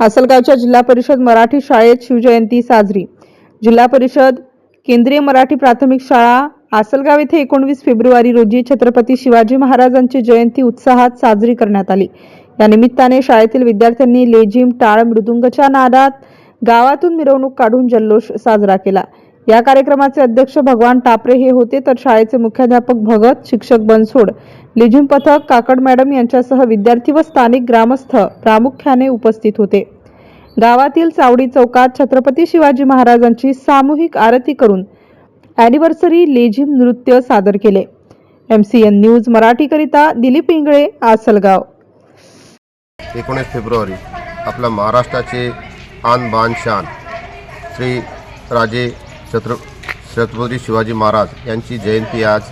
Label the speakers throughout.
Speaker 1: आसलगावच्या जिल्हा परिषद मराठी शाळेत शिवजयंती साजरी. जिल्हा परिषद केंद्रीय मराठी प्राथमिक शाळा आसलगाव येथे एकोणवीस फेब्रुवारी रोजी छत्रपती शिवाजी महाराजांची जयंती उत्साहात साजरी करण्यात आली. या निमित्ताने शाळेतील विद्यार्थ्यांनी लेझिम टाळ मृदुंगच्या नादात गावातून मिरवणूक काढून जल्लोष साजरा केला. या कार्यक्रमाचे अध्यक्ष भगवान टापरे हे होते तर शाळेचे मुख्याध्यापक भगत शिक्षक बनसोड. लेझिम पथक काकड मॅडम यांच्यासह विद्यार्थी व स्थानिक ग्रामस्थ प्रामुख्याने उपस्थित होते. गावातील चावडी चौकात छत्रपती शिवाजी महाराजांची सामूहिक आरती करून ॲनिव्हर्सरी लेझिम नृत्य सादर केले. एम सी एन न्यूज मराठीकरिता दिलीप इंगळे आसलगाव.
Speaker 2: एकोणीस फेब्रुवारी आपल्या महाराष्ट्राचे आन बान शान श्री राजे छत्र छत्रपती शिवाजी महाराज यांची जयंती आज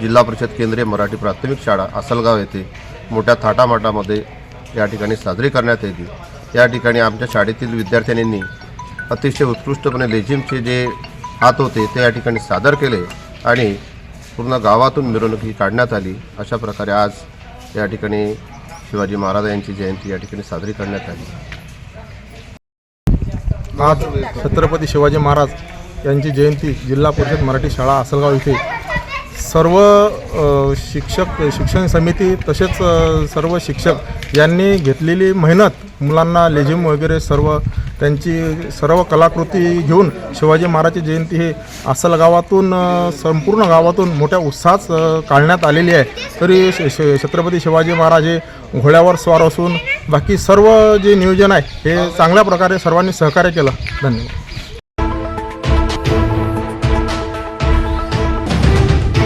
Speaker 2: जिल्हा परिषद केंद्रीय मराठी प्राथमिक शाळा आसलगाव येथे मोठ्या थाटामाटामध्ये या ठिकाणी साजरी करण्यात येते. या ठिकाणी आमच्या शाळेतील विद्यार्थ्यांनी अतिशय उत्कृष्टपणे लेझिमचे जे हात होते ते या ठिकाणी सादर केले आणि पूर्ण गावातून मिरवणूक ही काढण्यात आली. अशा प्रकारे आज या ठिकाणी शिवाजी महाराज यांची जयंती या ठिकाणी साजरी करण्यात आली.
Speaker 3: आज छत्रपती शिवाजी महाराज यांची जयंती जिल्हा परिषद मराठी शाळा आसलगाव इथे सर्व शिक्षक शिक्षण समिती तसेच सर्व शिक्षक यांनी घेतलेली मेहनत मुलांना लेझिम वगैरे सर्व त्यांची सर्व कलाकृती घेऊन शिवाजी महाराजची जयंती हे असल गावातून संपूर्ण गावातून मोठ्या उत्साहात काढण्यात आलेली आहे. तरी श- छत्रपती शिवाजी महाराज हे घोड्यावर स्वार असून बाकी सर्व जे नियोजन आहे हे चांगल्या प्रकारे सर्वांनी सहकार्य केलं. धन्यवाद.